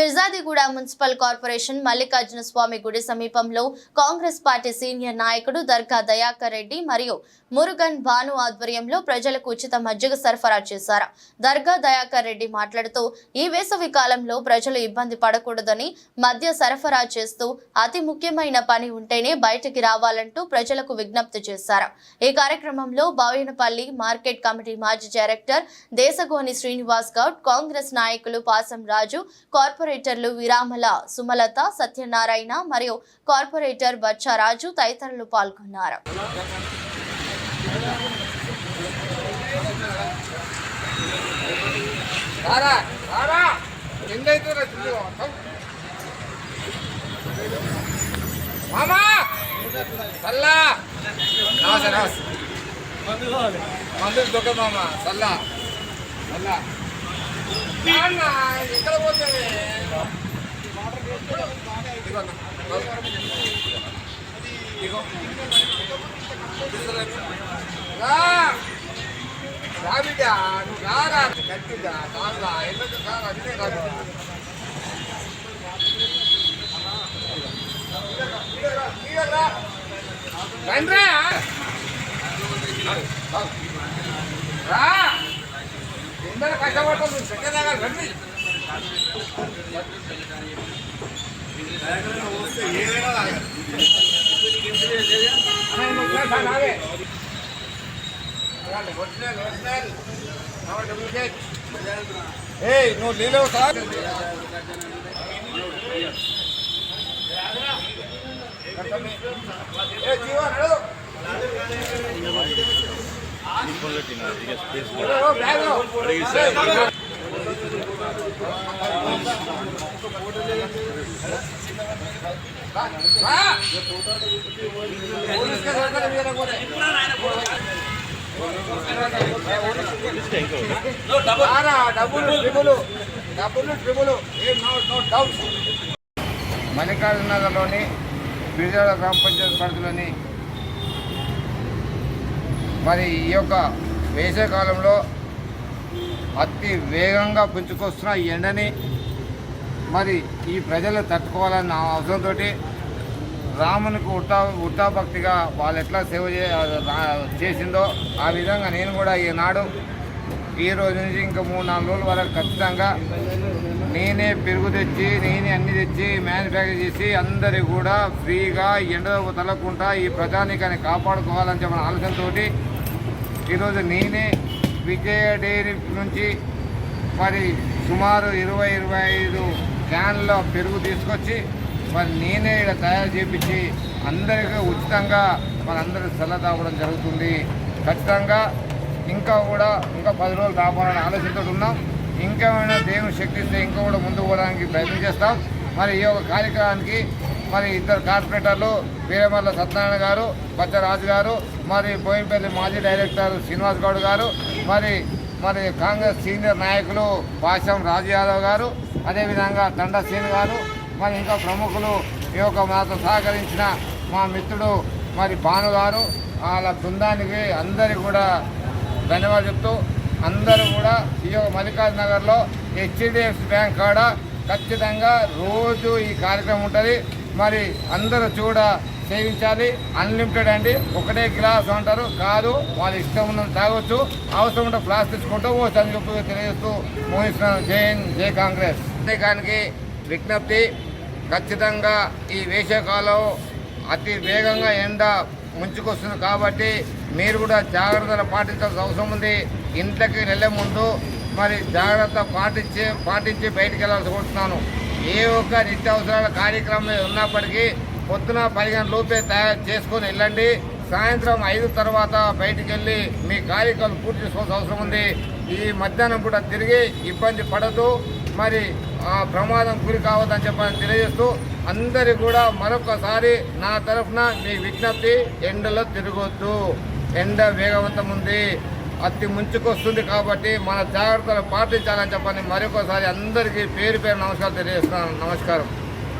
Peerzadiguda municipal corporation Mallikarjuna Swamy గుడి సమీపంలో Congress party senior నాయకుడు దర్గా దయాకర్ రెడ్డి మరియు మురుగన్ భాను ఆధ్వర్యంలో ప్రజలకు ఉచిత మజ్జిగ సరఫరా చేశారు. దర్గా దయాకర్ రెడ్డి మాట్లాడుతూ ఈ వేసవి కాలంలో ప్రజలు ఇబ్బంది పడకూడదని మద్య సరఫరా చేస్తూ అతి ముఖ్యమైన పని ఉంటేనే బయటికి రావాలంటూ ప్రజలకు విజ్ఞప్తి చేశారు. ఈ కార్యక్రమంలో బావినపల్లి మార్కెట్ కమిటీ మాజీ డైరెక్టర్ దేశగోని శ్రీనివాస్ గౌడ్ కాంగ్రెస్ నాయకులు పాసం రాజు కార్పొరేటర్లు విరామల సుమలత సత్యనారాయణ మరియు కార్పొరేటర్ బచ్చారాజు తదితరులు పాల్గొన్నారు. రారా మామా! సల్లా. దొక్క మామ సల్లా. సల్లా. ఎక్కడ పోతుంది ఇదిగో నువ్వు రారా గట్టిగా ఎందుకు అదే రండి రా, ఏయ్ నువ్వు నీళ్ళు సార్. ఏ జీవా డబ్బులు ట్రిబులు డబ్బులు ట్రిబులు ఏం నో నో డౌట్ మణికార్జున నగర్లోని బిర్జాల గ్రామ పంచాయతీ పరిధిలోని మరి ఈ యొక్క వేసవికాలంలో అతి వేగంగా పుంజుకొస్తున్న ఈ ఎండని మరి ఈ ప్రజలు తట్టుకోవాలన్న అవసరంతో రామునికి ఉట్టా ఉట్టాభక్తిగా వాళ్ళు ఎట్లా సేవ చేసిందో ఆ విధంగా నేను కూడా ఈనాడు ఈ రోజు నుంచి ఇంకా మూడు నాలుగు రోజుల వరకు ఖచ్చితంగా నేనే పెరుగు తెచ్చి నేనే అన్ని తెచ్చి మ్యానుఫ్యాక్చర్ చేసి అందరి కూడా ఫ్రీగా ఎండ తలకుండా ఈ ప్రజానికాన్ని కాపాడుకోవాలని చెప్పిన ఆలోచనతోటి ఈరోజు నేనే విజయ డైరీ నుంచి మరి సుమారు ఇరవై ఇరవై ఐదు క్యాన్ల పెరుగు తీసుకొచ్చి మరి నేనే ఇక్కడ తయారు చేపించి అందరికీ ఉచితంగా మనందరూ చల్ల తాగడం జరుగుతుంది. ఖచ్చితంగా ఇంకా కూడా ఇంకా పది రోజులు రాబోనని ఆలోచనతో ఉన్నాం ఇంకేమైనా దేవుని శక్తిస్తే ఇంకా కూడా ముందుకు పోవడానికి ప్రయత్నం చేస్తాం. మరి ఈ యొక్క కార్యక్రమానికి మరి ఇద్దరు కార్పొరేటర్లు వీరమల్ల సత్యనారాయణ గారు బచ్చరాజు గారు మరి బోయినపల్లి మాజీ డైరెక్టర్ శ్రీనివాస్ గౌడ్ గారు మరి మరి కాంగ్రెస్ సీనియర్ నాయకులు భాష్యం రాజు యాదవ్ గారు అదేవిధంగా దండ గారు మరి ఇంకా ప్రముఖులు ఈ యొక్క మాతో సహకరించిన మా మిత్రుడు మరి భాను గారు వాళ్ళ బృందానికి అందరికీ కూడా ధన్యవాదాలు చెప్తూ అందరూ కూడా ఈ యొక్క మల్లికార్జున నగర్లో హెచ్డిఎఫ్సి బ్యాంక్ కాడ ఖచ్చితంగా రోజు ఈ కార్యక్రమం ఉంటుంది. మరి అందరూ చూడ సేవించాలి. అన్లిమిటెడ్ అండి. ఒకటే గ్లాస్ అంటారు. కాదు వాళ్ళ ఇష్టం ఉన్నది తాగొచ్చు. అవసరం ఉంటే ఫ్లాస్ తీసుకుంటూ ఓ అని చెప్పి తెలియజేస్తూ మోహిస్తున్నాను. జై హింద్ జై కాంగ్రెస్. అంతేకానికి విజ్ఞప్తి ఖచ్చితంగా ఈ వేసవికాలం అతి వేగంగా ఎండ ముంచుకొస్తుంది కాబట్టి మీరు కూడా జాగ్రత్తలు పాటించాల్సిన అవసరం ఉంది. ఇంట్లోకి వెళ్ళే ముందు మరి జాగ్రత్త పాటించి పాటించి బయటికి వెళ్ళాల్సి కోరుతున్నాను ఏ ఒక్క నిత్యావసరాల కార్యక్రమం ఉన్నప్పటికీ పొద్దున పది గంటల లోపే తయారు చేసుకొని వెళ్ళండి. సాయంత్రం ఐదు తర్వాత బయటికి వెళ్ళి మీ కార్యక్రమాలు పూర్తి చేసుకోవాల్సిన అవసరం ఉంది. ఈ మధ్యాహ్నం కూడా తిరిగి ఇబ్బంది పడదు మరి ఆ ప్రమాదం గురి కావద్దని చెప్పని తెలియజేస్తూ అందరి కూడా మరొకసారి నా తరఫున మీ విజ్ఞప్తి ఎండలో తిరగొద్దు. ఎండ వేగవంతం ఉంది. అతి ముంచుకొస్తుంది కాబట్టి మన జాగ్రత్తలు పాటించాలని చెప్పని మరొకసారి అందరికీ పేరు పేరు నమస్కారం తెలియజేస్తున్నాను. నమస్కారం.